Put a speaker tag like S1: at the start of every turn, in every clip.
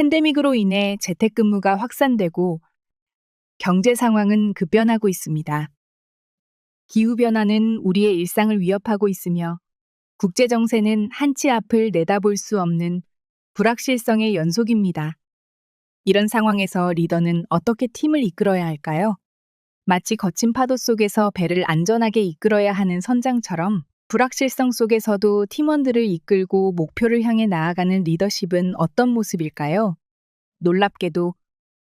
S1: 팬데믹으로 인해 재택근무가 확산되고 경제 상황은 급변하고 있습니다. 기후변화는 우리의 일상을 위협하고 있으며 국제 정세는 한치 앞을 내다볼 수 없는 불확실성의 연속입니다. 이런 상황에서 리더는 어떻게 팀을 이끌어야 할까요? 마치 거친 파도 속에서 배를 안전하게 이끌어야 하는 선장처럼 불확실성 속에서도 팀원들을 이끌고 목표를 향해 나아가는 리더십은 어떤 모습일까요? 놀랍게도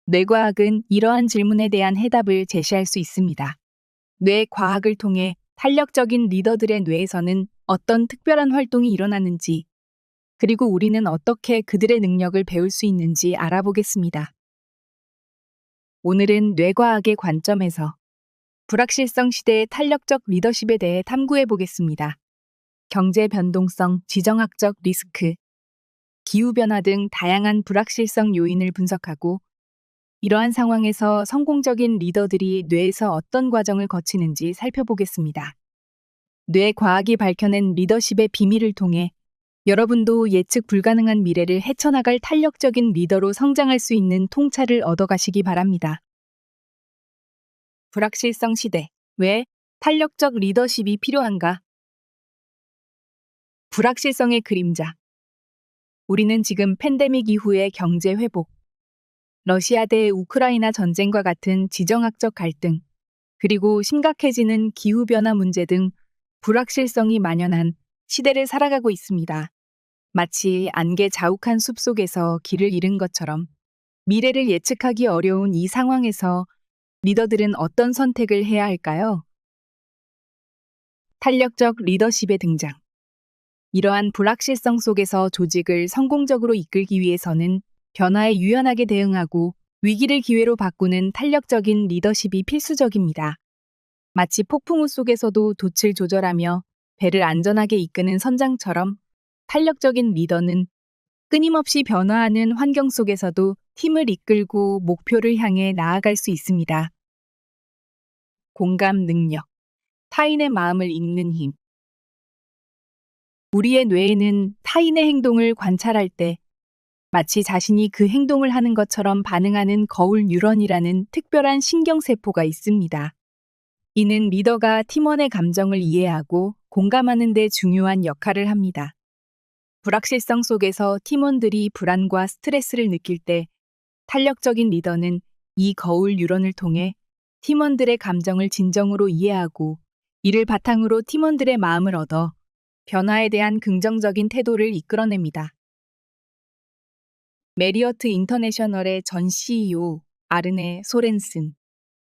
S1: 뇌과학은 이러한 질문에 대한 해답을 제시할 수 있습니다. 뇌과학을 통해 탄력적인 리더들의 뇌에서는 어떤 특별한 활동이 일어나는지, 그리고 우리는 어떻게 그들의 능력을 배울 수 있는지 알아보겠습니다. 오늘은 뇌과학의 관점에서 불확실성 시대의 탄력적 리더십에 대해 탐구해 보겠습니다. 경제 변동성, 지정학적 리스크, 기후변화 등 다양한 불확실성 요인을 분석하고 이러한 상황에서 성공적인 리더들이 뇌에서 어떤 과정을 거치는지 살펴보겠습니다. 뇌 과학이 밝혀낸 리더십의 비밀을 통해 여러분도 예측 불가능한 미래를 헤쳐나갈 탄력적인 리더로 성장할 수 있는 통찰을 얻어가시기 바랍니다. 불확실성 시대. 왜 탄력적 리더십이 필요한가? 불확실성의 그림자. 우리는 지금 팬데믹 이후의 경제 회복, 러시아 대 우크라이나 전쟁과 같은 지정학적 갈등, 그리고 심각해지는 기후변화 문제 등 불확실성이 만연한 시대를 살아가고 있습니다. 마치 안개 자욱한 숲 속에서 길을 잃은 것처럼 미래를 예측하기 어려운 이 상황에서 리더들은 어떤 선택을 해야 할까요? 탄력적 리더십의 등장. 이러한 불확실성 속에서 조직을 성공적으로 이끌기 위해서는 변화에 유연하게 대응하고 위기를 기회로 바꾸는 탄력적인 리더십이 필수적입니다. 마치 폭풍우 속에서도 돛을 조절하며 배를 안전하게 이끄는 선장처럼 탄력적인 리더는 끊임없이 변화하는 환경 속에서도 팀을 이끌고 목표를 향해 나아갈 수 있습니다. 공감 능력, 타인의 마음을 읽는 힘. 우리의 뇌에는 타인의 행동을 관찰할 때 마치 자신이 그 행동을 하는 것처럼 반응하는 거울 뉴런이라는 특별한 신경세포가 있습니다. 이는 리더가 팀원의 감정을 이해하고 공감하는 데 중요한 역할을 합니다. 불확실성 속에서 팀원들이 불안과 스트레스를 느낄 때 탄력적인 리더는 이 거울 뉴런을 통해 팀원들의 감정을 진정으로 이해하고 이를 바탕으로 팀원들의 마음을 얻어 변화에 대한 긍정적인 태도를 이끌어냅니다. 메리어트 인터내셔널의 전 CEO 아르네 소렌슨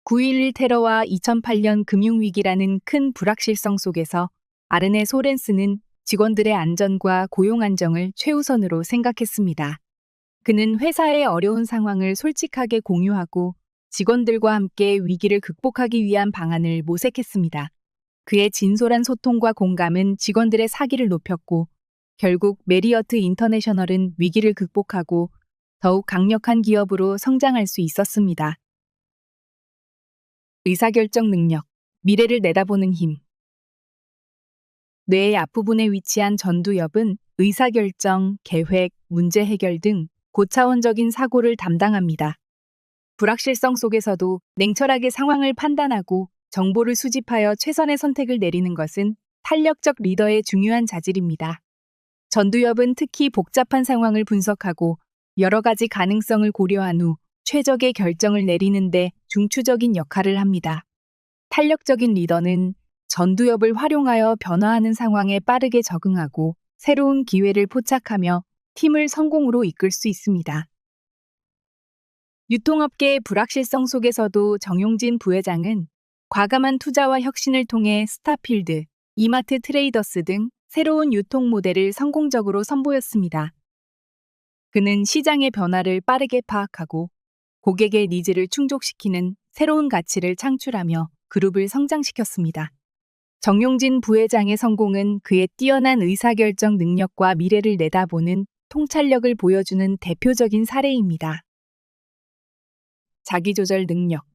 S1: 9.11 테러와 2008년 금융위기라는 큰 불확실성 속에서 아르네 소렌스는 직원들의 안전과 고용 안정을 최우선으로 생각했습니다. 그는 회사의 어려운 상황을 솔직하게 공유하고 직원들과 함께 위기를 극복하기 위한 방안을 모색했습니다. 그의 진솔한 소통과 공감은 직원들의 사기를 높였고 결국 메리어트 인터내셔널은 위기를 극복하고 더욱 강력한 기업으로 성장할 수 있었습니다. 의사결정 능력, 미래를 내다보는 힘. 뇌의 앞부분에 위치한 전두엽은 의사결정, 계획, 문제 해결 등 고차원적인 사고를 담당합니다. 불확실성 속에서도 냉철하게 상황을 판단하고 정보를 수집하여 최선의 선택을 내리는 것은 탄력적 리더의 중요한 자질입니다. 전두엽은 특히 복잡한 상황을 분석하고 여러 가지 가능성을 고려한 후 최적의 결정을 내리는데 중추적인 역할을 합니다. 탄력적인 리더는 전두엽을 활용하여 변화하는 상황에 빠르게 적응하고 새로운 기회를 포착하며 팀을 성공으로 이끌 수 있습니다. 유통업계의 불확실성 속에서도 정용진 부회장은 과감한 투자와 혁신을 통해 스타필드, 이마트 트레이더스 등 새로운 유통 모델을 성공적으로 선보였습니다. 그는 시장의 변화를 빠르게 파악하고 고객의 니즈를 충족시키는 새로운 가치를 창출하며 그룹을 성장시켰습니다. 정용진 부회장의 성공은 그의 뛰어난 의사결정 능력과 미래를 내다보는 통찰력을 보여주는 대표적인 사례입니다. 자기조절 능력,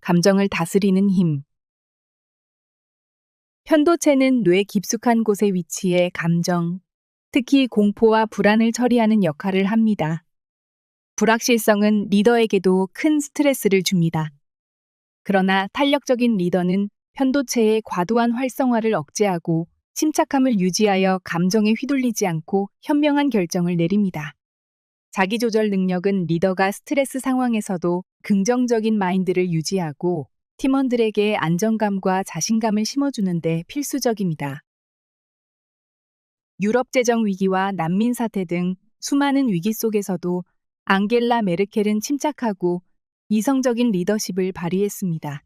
S1: 감정을 다스리는 힘. 편도체는 뇌 깊숙한 곳에 위치해 감정, 특히 공포와 불안을 처리하는 역할을 합니다. 불확실성은 리더에게도 큰 스트레스를 줍니다. 그러나 탄력적인 리더는 편도체의 과도한 활성화를 억제하고 침착함을 유지하여 감정에 휘둘리지 않고 현명한 결정을 내립니다. 자기조절 능력은 리더가 스트레스 상황에서도 긍정적인 마인드를 유지하고 팀원들에게 안정감과 자신감을 심어주는데 필수적입니다. 유럽 재정 위기와 난민 사태 등 수많은 위기 속에서도 앙겔라 메르켈은 침착하고 이성적인 리더십을 발휘했습니다.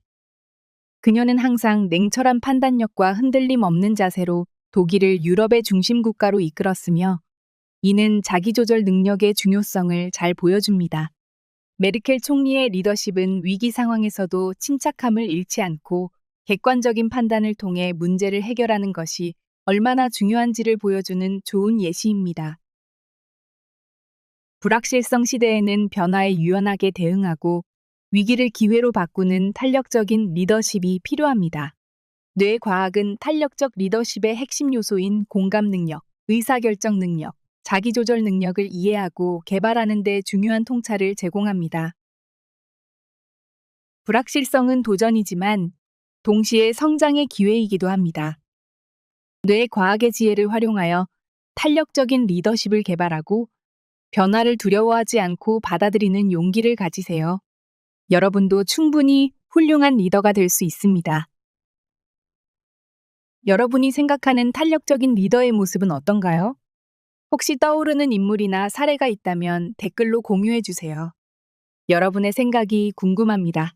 S1: 그녀는 항상 냉철한 판단력과 흔들림 없는 자세로 독일을 유럽의 중심 국가로 이끌었으며 이는 자기조절 능력의 중요성을 잘 보여줍니다. 메르켈 총리의 리더십은 위기 상황에서도 침착함을 잃지 않고 객관적인 판단을 통해 문제를 해결하는 것이 얼마나 중요한지를 보여주는 좋은 예시입니다. 불확실성 시대에는 변화에 유연하게 대응하고 위기를 기회로 바꾸는 탄력적인 리더십이 필요합니다. 뇌과학은 탄력적 리더십의 핵심 요소인 공감 능력, 의사결정 능력, 자기조절 능력을 이해하고 개발하는 데 중요한 통찰을 제공합니다. 불확실성은 도전이지만 동시에 성장의 기회이기도 합니다. 뇌과학의 지혜를 활용하여 탄력적인 리더십을 개발하고 변화를 두려워하지 않고 받아들이는 용기를 가지세요. 여러분도 충분히 훌륭한 리더가 될 수 있습니다. 여러분이 생각하는 탄력적인 리더의 모습은 어떤가요? 혹시 떠오르는 인물이나 사례가 있다면 댓글로 공유해 주세요. 여러분의 생각이 궁금합니다.